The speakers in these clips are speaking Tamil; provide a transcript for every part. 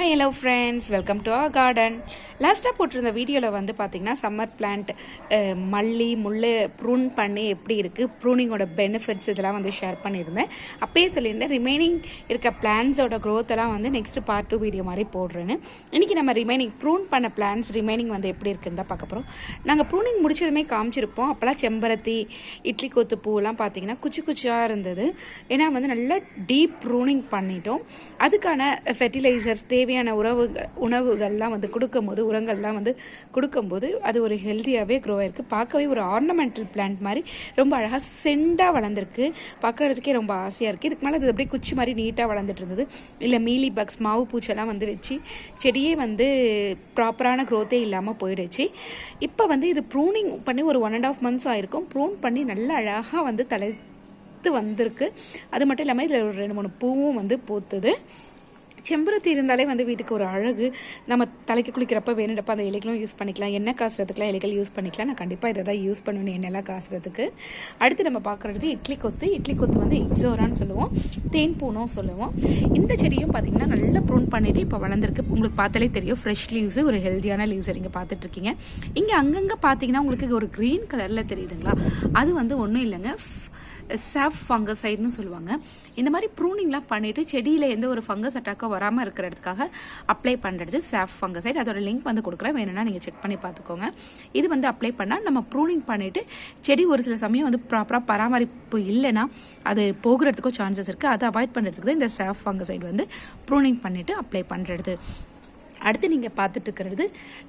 Hi hello friends welcome to our garden லாஸ்ட்டாக போட்டிருந்த வீடியோவில் வந்து பார்த்திங்கன்னா சம்மர் பிளான்ட் மல்லி முள்ளு ப்ரூன் பண்ணி எப்படி இருக்குது ப்ரூனிங்கோட பெனிஃபிட்ஸ் இதெல்லாம் வந்து ஷேர் பண்ணியிருந்தேன். அப்பயே சொல்லியிருந்தேன் ரிமைனிங் இருக்க பிளான்ஸோட க்ரோத்தெல்லாம் வந்து நெக்ஸ்ட் பார்ட் டூ வீடியோ மாதிரி போடுறேன்னு. இன்றைக்கி நம்ம ரிமைனிங் ப்ரூன் பண்ண பிளான்ஸ் ரிமைனிங் வந்து எப்படி இருக்குன்னு தான் பார்க்க போகிறோம் நாங்கள் ப்ரூனிங் முடிச்சதுமே காமிச்சிருப்போம். அப்போல்லாம் செம்பருத்தி இட்லி கொத்து பூவெல்லாம் பார்த்தீங்கன்னா குச்சி குச்சியாக இருந்தது. ஏன்னா வந்து நல்லா டீப் ப்ரூனிங் பண்ணிட்டோம். அதுக்கான ஃபெர்டிலைசர்ஸ் தேவையான உறவு உணவுகள்லாம் வந்து கொடுக்கும்போது உரங்கள்லாம் வந்து கொடுக்கும்போது அது ஒரு ஹெல்த்தியாகவே க்ரோ ஆயிருக்கு. பார்க்கவே ஒரு ஆர்னமெண்டல் பிளான்ட் மாதிரி ரொம்ப அழகாக செண்டாக வளர்ந்துருக்கு. பார்க்குறதுக்கே ரொம்ப ஆசையாக இருக்குது இதுக்கு மேலே அது அப்படியே குச்சி மாதிரி நீட்டாக வளர்ந்துட்டு இருந்தது. இல்லை மீலி பக்ஸ் மாவு பூச்செல்லாம் வந்து வச்சு செடியே வந்து ப்ராப்பரான க்ரோத்தே இல்லாமல் போயிடுச்சு. இப்போ வந்து இது ப்ரூனிங் பண்ணி ஒரு ஒன் அண்ட் ஆஃப் மந்த்ஸ் ஆயிருக்கும். ப்ரூன் பண்ணி நல்லா அழகாக வந்து தலை வந்திருக்கு. அது மட்டும் இல்லாமல் இதில் ஒரு ரெண்டு மூணு பூவும் வந்து பூத்துது. செம்பருத்தி இருந்தாலே வந்து வீட்டுக்கு ஒரு அழகு. நம்ம தலைக்கு குளிக்கிறப்ப வேணுன்றப்ப அந்த இலைகளும் யூஸ் பண்ணிக்கலாம். எண்ணெய் காசுறதுக்குலாம் இலைகள் யூஸ் பண்ணிக்கலாம். நான் கண்டிப்பாக இதை தான் யூஸ் பண்ணணும் எண்ணெய்லாம் காசுறதுக்கு. அடுத்து நம்ம பார்க்குறது இட்லி கொத்து. இட்லி கொத்து வந்து இக்ஸோரான்னு சொல்லுவோம். தேன் பூனும் சொல்லுவோம். இந்த செடியும் பார்த்தீங்கன்னா நல்லா ப்ரூன் பண்ணிட்டு இப்போ வளர்ந்துருக்கு. உங்களுக்கு பார்த்தாலே தெரியும். ஃப்ரெஷ் லீவ்ஸு ஒரு ஹெல்த்தியான லீவ்ஸ் நீங்கள் பார்த்துட்ருக்கீங்க. இங்கே அங்கங்கே பார்த்தீங்கன்னா உங்களுக்கு ஒரு க்ரீன் கலரில் தெரியுதுங்களா? அது வந்து ஒன்றும் இல்லைங்க. சாஃப் ஃபங்கசைட்னு சொல்லுவாங்க. இந்த மாதிரி ப்ரூனிங்லாம் பண்ணிவிட்டு செடியில் எந்த ஒரு ஃபங்கஸ் அட்டாக்கோ வராமல் இருக்கிறதுக்காக அப்ளை பண்ணுறது சாஃப் ஃபங்கசைட் அதோட லிங்க் வந்து கொடுக்குறேன். வேணும்னா நீங்கள் செக் பண்ணி பார்த்துக்கோங்க. இது வந்து அப்ளை பண்ணால் நம்ம ப்ரூனிங் பண்ணிவிட்டு செடி ஒரு சில சமயம் வந்து ப்ராப்பராக பராமரிப்பு இல்லைன்னா அது போகிறதுக்கோ சான்சஸ் இருக்குது அதை அவாய்ட் பண்ணுறதுக்கு தான் இந்த சாஃப் ஃபங்கசைட் வந்து ப்ரூனிங் பண்ணிவிட்டு அப்ளை பண்ணுறது அடுத்து நீங்கள் பார்த்துட்டு இருக்கிறது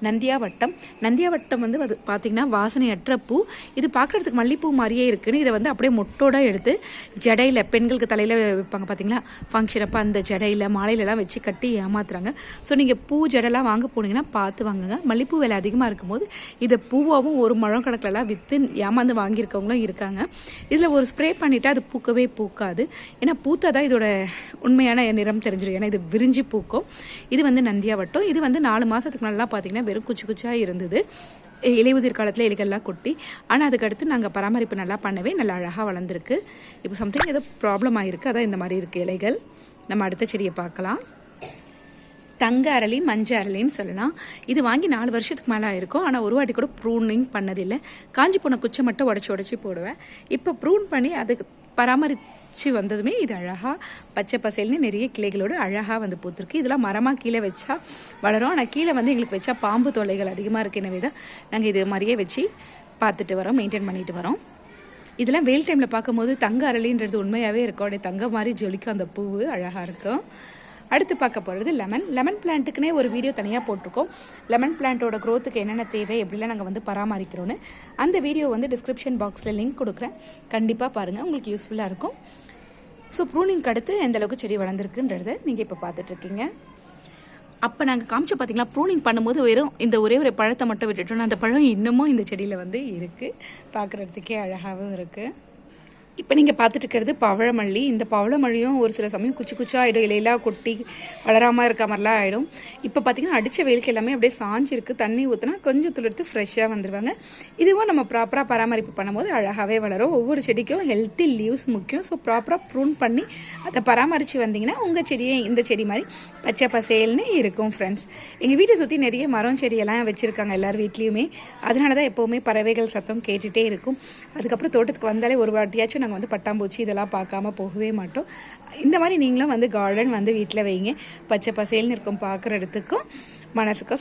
நந்தியாவட்டம். நந்தியாவட்டம் வந்து அது பார்த்தீங்கன்னா வாசனையற்ற பூ. இது பார்க்குறதுக்கு மல்லிப்பூ மாதிரியே இருக்குன்னு இதை வந்து அப்படியே மொட்டோட எடுத்து ஜடையில் பெண்களுக்கு தலையில் வைப்பாங்க பார்த்தீங்களா ஃபங்க்ஷன் அப்போ அந்த ஜடையில் மாலையிலலாம் வச்சு கட்டி ஏமாத்துறாங்க. ஸோ நீங்கள் பூ ஜடைலாம் வாங்க போனீங்கன்னா பார்த்து வாங்குங்க. மல்லிப்பூ விலை அதிகமாக இருக்கும்போது இதை பூவாகவும் ஒரு முழம் கணக்கிலலாம் விற்று ஏமாந்து வாங்கியிருக்கவங்களும் இருக்காங்க. இதில் ஒரு ஸ்ப்ரே பண்ணிவிட்டு அது பூக்கவே பூக்காது. ஏன்னா பூத்தா தான் இதோட உண்மையான நிறம் தெரிஞ்சிடும் ஏன்னா இது விரிஞ்சு பூக்கும். இது வந்து நந்தியாவட்டம். இது வந்து நாலு மாதத்துக்கு நல்லா பார்த்தீங்கன்னா வெறும் குச்சி குச்சியாக இருந்தது. இலையுதிர் காலத்தில் இலைகள்லாம் கொட்டி. ஆனால் அதுக்கடுத்து நாங்கள் பராமரிப்பு நல்லா பண்ணவே நல்லா அழகாக வளர்ந்துருக்கு. இப்போ சம்திங் ஏதோ ப்ராப்ளம் ஆகிருக்கு அதான் இந்த மாதிரி இருக்குது இலைகள். நம்ம அடுத்த செடியை பார்க்கலாம். தங்க அரளி மஞ்ச அரளின்னு சொல்லலாம். இது வாங்கி நாலு வருஷத்துக்கு மேலே ஆயிருக்கும். ஆனால் ஒரு வாட்டி கூட ப்ரூனிங் பண்ணதில்லை. காஞ்சி போன குச்சை மட்டும் உடச்சி உடச்சி போடுவேன். இப்போ ப்ரூன் பண்ணி அதுக்கு பராமரித்து வந்ததுமே இது அழகாக பச்சை பசேல்னு நிறைய கிளைகளோடு அழகாக வந்து பூத்துருக்கு. இதெல்லாம் மரமாக கீழே வச்சா வளரும். ஆனால் கீழே வந்து எங்களுக்கு வச்சா பாம்பு தொல்லைகள் அதிகமாக இருக்கு. எனவே தான் நாங்கள் இது மாதிரியே வச்சு பார்த்துட்டு வரோம் மெயின்டைன் பண்ணிட்டு வரோம். இதெல்லாம் வெயில் டைமில் பார்க்கும்போது தங்க அரளின்றது உண்மையாகவே இருக்கும். அப்படியே தங்க மாதிரி ஜொலிக்கும் அந்த பூவு. அழகாக இருக்கும். அடுத்து பார்க்க போகிறது லெமன் லெமன் பிளான்ட்டுக்குனே ஒரு வீடியோ தனியாக போட்டிருக்கோம். லெமன் பிளான்ட்டோட க்ரோத்துக்கு என்னென்ன தேவை எப்படிலாம் நாங்கள் வந்து பராமரிக்கிறோன்னு அந்த வீடியோ வந்து டிஸ்கிரிப்ஷன் பாக்ஸில் லிங்க் கொடுக்குறேன். கண்டிப்பாக பாருங்கள் உங்களுக்கு யூஸ்ஃபுல்லாக இருக்கும். ஸோ ப்ரூனிங்க்கு அடுத்து எந்த அளவுக்கு செடி வளர்ந்துருக்குன்றத நீங்கள் இப்போ பார்த்துட்ருக்கீங்க. அப்போ நாங்கள் காமிச்சு பார்த்தீங்களா ப்ரூனிங் பண்ணும்போது வெறும் இந்த ஒரே ஒரு பழத்தை மட்டும் விட்டுட்டோம்னா அந்த பழம் இன்னமும் இந்த செடியில் வந்து இருக்குது பார்க்குறதுக்கே அழகாகவும் இருக்குது இப்போ நீங்கள் பார்த்துட்டு இருக்கிறது பவழமல்லி. இந்த பவழமல்லியும் ஒரு சில சமயம் குச்சி குச்சா ஆகிடும் இலையெல்லாம் கொட்டி வளராமல் இருக்க மாதிரிலாம் ஆகிடும் இப்போ பார்த்தீங்கன்னா அடித்த வெயிலுக்கு எல்லாமே அப்படியே சாஞ்சிருக்கு. தண்ணி ஊற்றினா கொஞ்சம் துளிர்த்து ஃப்ரெஷ்ஷாக வந்துடுவாங்க இதுவும் நம்ம ப்ராப்பராக பராமரிப்பு பண்ணும்போது அழகாகவே வளரும். ஒவ்வொரு செடிக்கும் ஹெல்த்தி லீவ்ஸ் முக்கியம். ஸோ ப்ராப்பராக ப்ரூன் பண்ணி அதை பராமரித்து வந்தீங்கன்னா உங்கள் செடியே இந்த செடி மாதிரி பச்சை பசேல்னு இருக்கும் ஃப்ரெண்ட்ஸ் எங்கள் வீட்டை சுற்றி நிறைய மரம் செடியெல்லாம் வச்சுருக்காங்க எல்லார் வீட்லேயுமே. அதனால தான் எப்போவுமே பறவைகள் சத்தம் கேட்டுகிட்டே இருக்கும். அதுக்கப்புறம் தோட்டத்துக்கு வந்தாலே ஒரு வாட்டியாச்சும் நாங்கள் வந்து பட்டாம்பூச்சி இதெல்லாம் பார்க்காம போகவே மாட்டோம். இந்த மாதிரி நீங்களும் வந்து கார்டன் வந்து வீட்டில் வைங்க. பச்சை பசேல்னு இருக்கும் பார்க்குற இடத்துக்கும் மனசுக்கும்